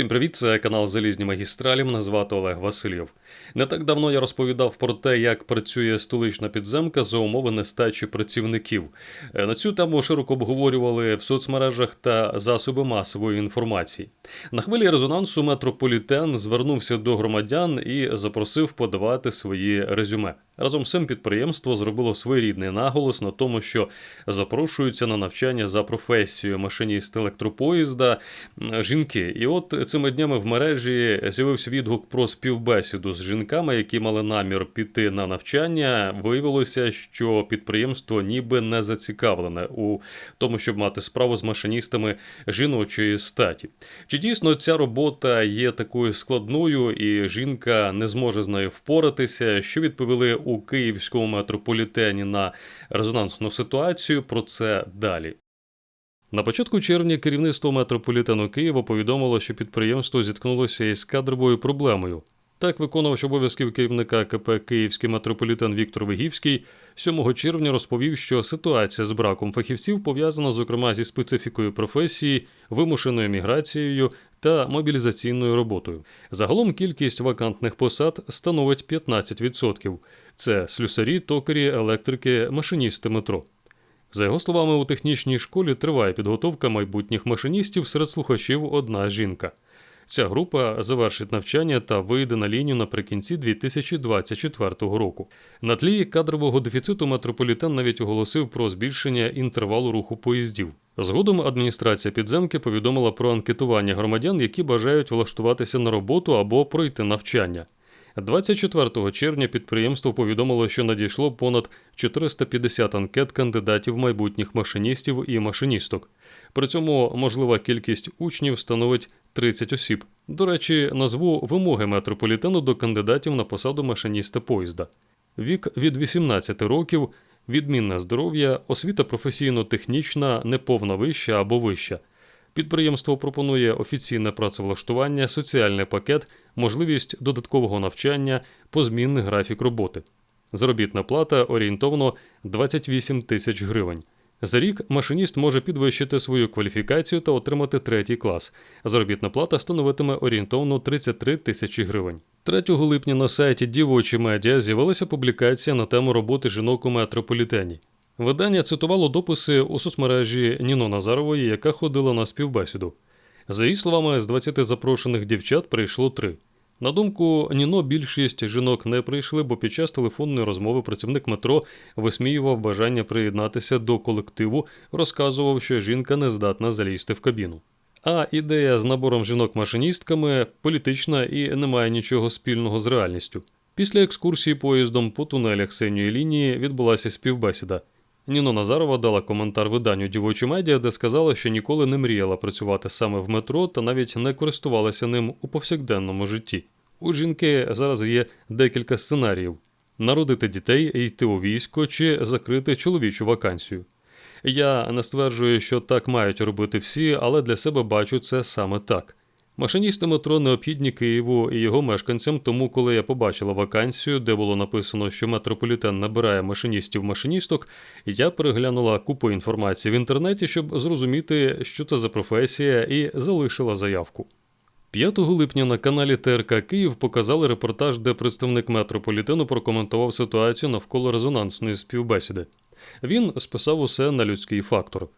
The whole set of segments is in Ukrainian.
Всім привіт, це канал Залізні магістралі. Мене звати Олег Васильєв. Не так давно я розповідав про те, як працює столична підземка за умови нестачі працівників. Е, На цю тему широко обговорювали в соцмережах та засоби масової інформації. На хвилі резонансу метрополітен звернувся до громадян і запросив подавати свої резюме. Разом з цим підприємство зробило своєрідний наголос на тому, що запрошуються на навчання за професією машиніст електропоїзда жінки. І от цими днями в мережі з'явився відгук про співбесіду з жінками, які мали намір піти на навчання. Виявилося, що підприємство ніби не зацікавлене у тому, щоб мати справу з машиністами жіночої статі. Чи дійсно ця робота є такою складною, і жінка не зможе з нею впоратися? Що відповіли у київському метрополітені на резонансну ситуацію? Про це далі. На початку червня керівництво метрополітену Києва повідомило, що підприємство зіткнулося із кадровою проблемою. Так, виконувач обов'язків керівника КП Київський метрополітен Віктор Вигівський 7 червня розповів, що ситуація з браком фахівців пов'язана зокрема зі специфікою професії, вимушеною міграцією та мобілізаційною роботою. Загалом кількість вакантних посад становить 15%. Це слюсарі, токарі, електрики, машиністи метро. За його словами, у технічній школі триває підготовка майбутніх машиністів серед слухачів одна жінка. Ця група завершить навчання та вийде на лінію наприкінці 2024 року. На тлі кадрового дефіциту метрополітен навіть оголосив про збільшення інтервалу руху поїздів. Згодом адміністрація підземки повідомила про анкетування громадян, які бажають влаштуватися на роботу або пройти навчання. 24 червня підприємство повідомило, що надійшло понад 450 анкет кандидатів майбутніх машиністів і машиністок. При цьому можлива кількість учнів становить 30 осіб. До речі, назву вимоги метрополітену до кандидатів на посаду машиніста поїзда. Вік від 18 років, відмінне здоров'я, освіта професійно-технічна, неповна вища або вища. Підприємство пропонує офіційне працевлаштування, соціальний пакет, можливість додаткового навчання, позмінний графік роботи. Заробітна плата орієнтовно 28 тисяч гривень. За рік машиніст може підвищити свою кваліфікацію та отримати третій клас. Заробітна плата становитиме орієнтовно 33 тисячі гривень. 3 липня на сайті Дівочі медіа з'явилася публікація на тему роботи жінок у метрополітені. Видання цитувало дописи у соцмережі Ніно Назарової, яка ходила на співбесіду. За її словами, з 20 запрошених дівчат прийшло три. На думку Ніно, більшість жінок не прийшли, бо під час телефонної розмови працівник метро висміював бажання приєднатися до колективу, розказував, що жінка не здатна залізти в кабіну. А ідея з набором жінок-машиністками політична і не має нічого спільного з реальністю. Після екскурсії поїздом по тунелях синьої лінії відбулася співбесіда. Ніно Назарова дала коментар виданню Дівочі медіа, де сказала, що ніколи не мріяла працювати саме в метро та навіть не користувалася ним у повсякденному житті. У жінки зараз є декілька сценаріїв: народити дітей, йти у військо чи закрити чоловічу вакансію. Я не стверджую, що так мають робити всі, але для себе бачу це саме так. Машиністи метро необхідні Києву і його мешканцям, тому коли я побачила вакансію, де було написано, що метрополітен набирає машиністів-машиністок, я переглянула купу інформації в інтернеті, щоб зрозуміти, що це за професія, і залишила заявку. 5 липня на каналі ТРК Київ показали репортаж, де представник метрополітену прокоментував ситуацію навколо резонансної співбесіди. Він списав усе на людський фактор.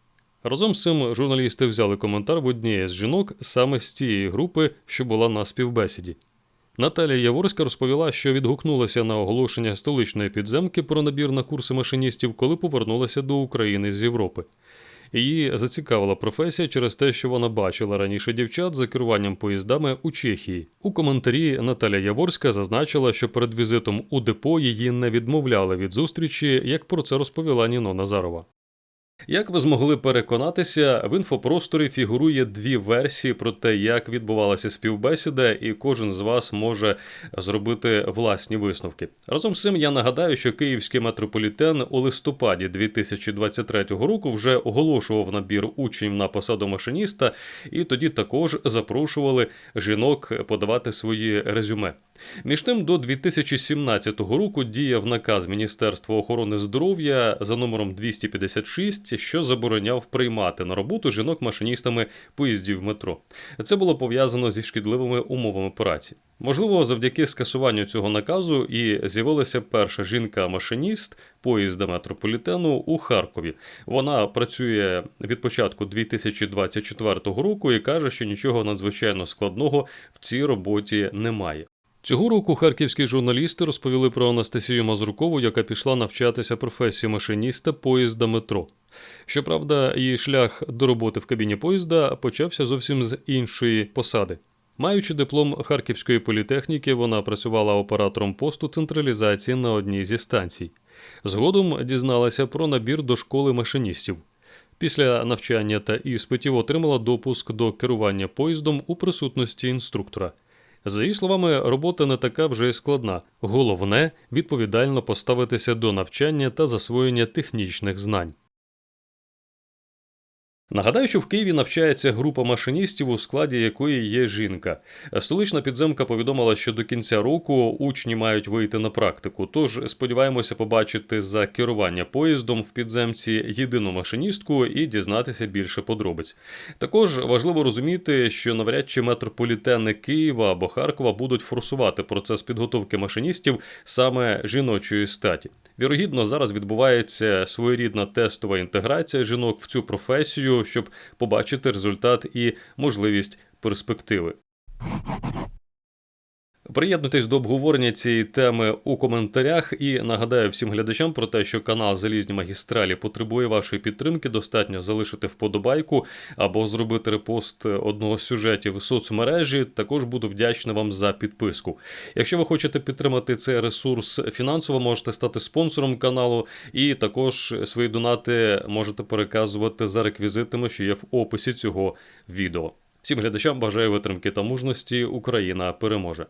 Разом з цим журналісти взяли коментар в однієї з жінок саме з тієї групи, що була на співбесіді. Наталія Яворська розповіла, що відгукнулася на оголошення столичної підземки про набір на курси машиністів, коли повернулася до України з Європи. Її зацікавила професія через те, що вона бачила раніше дівчат за керуванням поїздами у Чехії. У коментарі Наталя Яворська зазначила, що перед візитом у депо її не відмовляли від зустрічі, як про це розповіла Ніно Назарова. Як ви змогли переконатися, в інфопросторі фігурує дві версії про те, як відбувалася співбесіда, і кожен з вас може зробити власні висновки. Разом з цим я нагадаю, що київський метрополітен у листопаді 2023 року вже оголошував набір учнів на посаду машиніста, і тоді також запрошували жінок подавати свої резюме. Між тим, до 2017 року діяв наказ Міністерства охорони здоров'я за номером 256, що забороняв приймати на роботу жінок машиністами поїздів метро. Це було пов'язано зі шкідливими умовами праці. Можливо, завдяки скасуванню цього наказу і з'явилася перша жінка-машиніст поїзда метрополітену у Харкові. Вона працює від початку 2024 року і каже, що нічого надзвичайно складного в цій роботі немає. Цього року харківські журналісти розповіли про Анастасію Мазуркову, яка пішла навчатися професії машиніста поїзда метро. Щоправда, її шлях до роботи в кабіні поїзда почався зовсім з іншої посади. Маючи диплом Харківської політехніки, вона працювала оператором посту централізації на одній зі станцій. Згодом дізналася про набір до школи машиністів. Після навчання та іспитів отримала допуск до керування поїздом у присутності інструктора. За її словами, робота не така вже й складна. Головне відповідально поставитися до навчання та засвоєння технічних знань. Нагадаю, що в Києві навчається група машиністів, у складі якої є жінка. Столична підземка повідомила, що до кінця року учні мають вийти на практику. Тож сподіваємося побачити за керування поїздом в підземці єдину машиністку і дізнатися більше подробиць. Також важливо розуміти, що навряд чи метрополітени Києва або Харкова будуть форсувати процес підготовки машиністів саме жіночої статі. Вірогідно, зараз відбувається своєрідна тестова інтеграція жінок в цю професію, щоб побачити результат і можливість перспективи. Приєднуйтесь до обговорення цієї теми у коментарях і нагадаю всім глядачам про те, що канал Залізні магістралі потребує вашої підтримки. Достатньо залишити вподобайку або зробити репост одного з сюжетів в соцмережі. Також буду вдячний вам за підписку. Якщо ви хочете підтримати цей ресурс фінансово, можете стати спонсором каналу, і також свої донати можете переказувати за реквізитами, що є в описі цього відео. Всім глядачам бажаю витримки та мужності. Україна переможе.